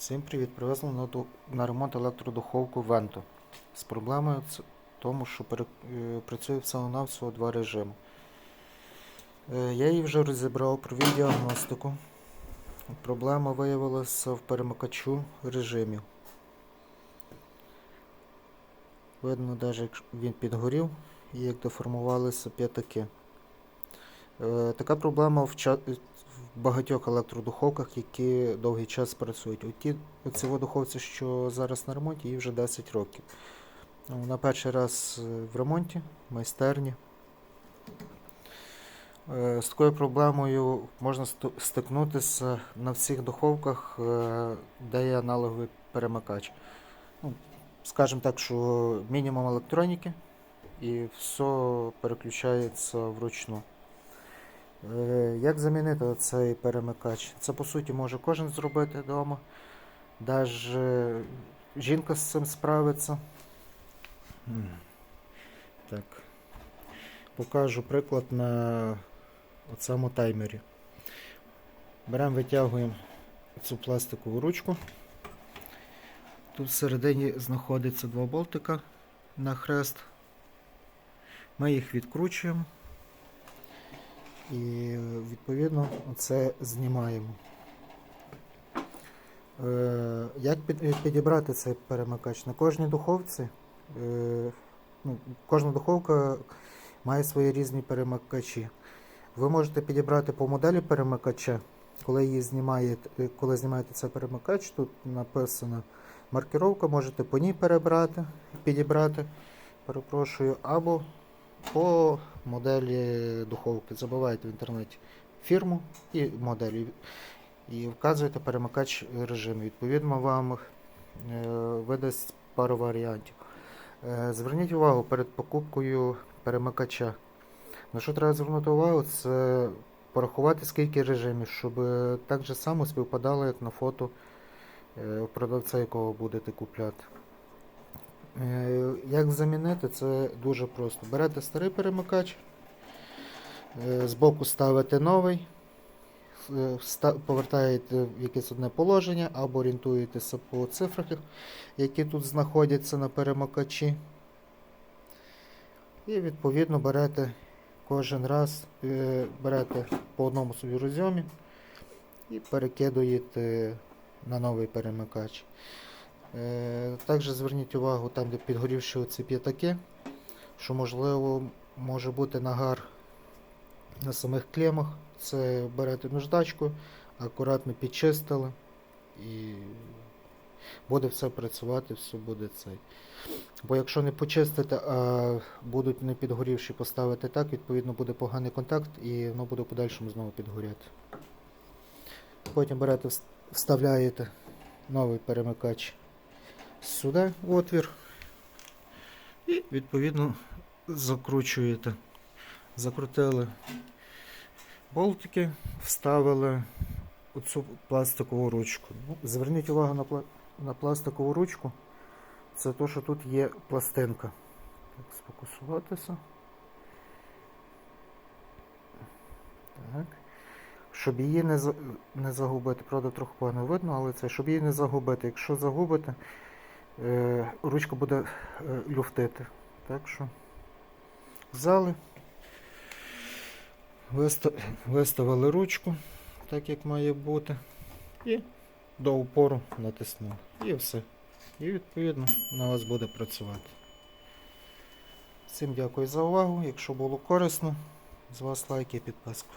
Всім привіт! Привезли на, на ремонт електродуховку Vento. З проблемою в тому, що пере- е, працює всього-навсього два режими. Е, Я її вже розібрав, провів діагностику. Проблема виявилася в перемикачу режимів. Видно, навіть як він підгорів і як деформувалися п'ятаки. Е, Така проблема в, ча- в багатьох електродуховках, які довгий час працюють. Оті, оці духовці, що зараз на ремонті, їй вже 10 років. Ну, Вона перший раз е, в ремонті, в майстерні. Е, З такою проблемою можна стикнутися на всіх духовках, де є аналоговий перемикач. Ну, скажімо так, що мінімум електроніки і все переключається вручну. Е, Як замінити цей перемикач? Це по суті може кожен зробити вдома. Даже жінка з цим справиться. Так. Покажу приклад на цьому таймері. Беремо, витягуємо цю пластикову ручку. Тут всередині знаходиться два болтика на хрест. Ми їх відкручуємо. І відповідно це знімаємо. Е, Як підібрати цей перемикач? На кожній духовці, е, ну, кожна духовка має свої різні перемикачі. Ви можете підібрати по моделі перемикача, коли її знімаєте, е, коли знімаєте цей перемикач, тут написана маркировка, можете по ній перебрати, підібрати, перепрошую, або по моделі духовки. Забиваєте в інтернеті фірму і модель. І вказуєте перемикач режиму. Відповідно, вам е, видасть пару варіантів. Е, Зверніть увагу перед покупкою перемикача. На що треба звернути увагу, це порахувати скільки режимів, щоб так же само співпадало, як на фото е, продавця, якого будете купляти. Е, Як замінити, це дуже просто. Берете старий перемикач, е, збоку ставите новий, е, повертаєте в якесь одне положення або орієнтуєтеся по цифрах, які тут знаходяться на перемикачі. І відповідно берете кожен раз, берете по одному собі розйомі і перекидуєте на новий перемикач. Е, Також зверніть увагу там, де підгорівші оці п'ятаки, що можливо може бути нагар на самих клемах. Це берете наждачку, акуратно підчистили і буде все працювати, все буде цей. Бо якщо не почистити, а будуть не підгорівші поставити так, відповідно буде поганий контакт і воно буде в подальшому знову підгоряти. Потім берете, вставляєте новий перемикач сюди отвір і відповідно закручуєте. Закрутили болтики, вставили оцю пластикову ручку. Ну, Зверніть увагу на, пла- на пластикову ручку. Це то, що тут є пластинка. Так, сфокусуватися. Так. Щоб її не, не загубити, правда, трохи погано видно, але це, щоб її не загубити. Якщо загубите, е, ручка буде е, люфтити. Так що взяли, виставили ручку, так як має бути, і до упору натиснули. І все. І відповідно на вас буде працювати. Всім дякую за увагу. Якщо було корисно, з вас лайк і підписку.